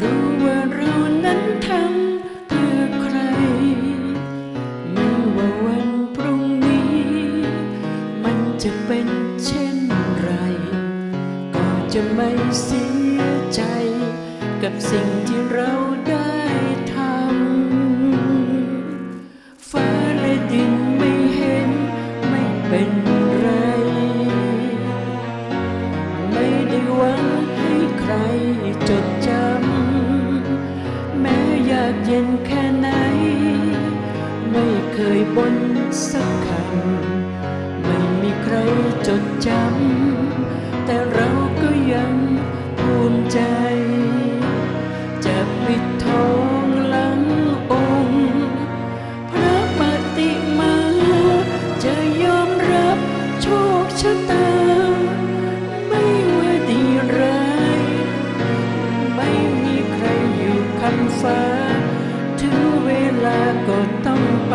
รู้ว่ารู้นั้นทำเพื่อใคร รู้ว่าวันพรุ่งนี้ มันจะเป็นเช่นไร ก็จะไม่เสียใจกับสิ่งที่เราได้ ยบ่นสักคำไม่มีใครจดจำ แต่เราก็ยังภูมิใจ จะปิดทองหลังองค์ พระปฏิมาจะยอมรับโชคชะตา ไม่ว่าดีร้าย ไม่มีใครอยู่คำฟ้า ถึงเวลาก็ต้องไป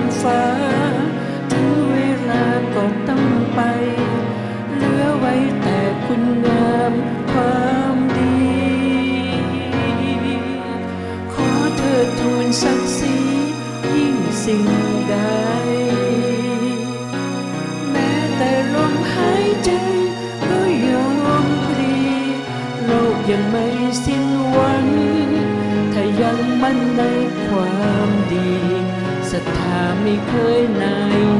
ำฟ้า ถึงเวลาก็ต้องไป เหลือไว้แต่คุณงามความดี ขอเธอทูลศักดิ์ศรียิ่งสิ่งใด แม้แต่ลมหายใจก็ยอมพลีโลกยังไม่สิ้นหวัง ถ้ายังมั่นในความดี ศรัทธาไม่เคยนายหนี้คนดีไม่มีวันตาย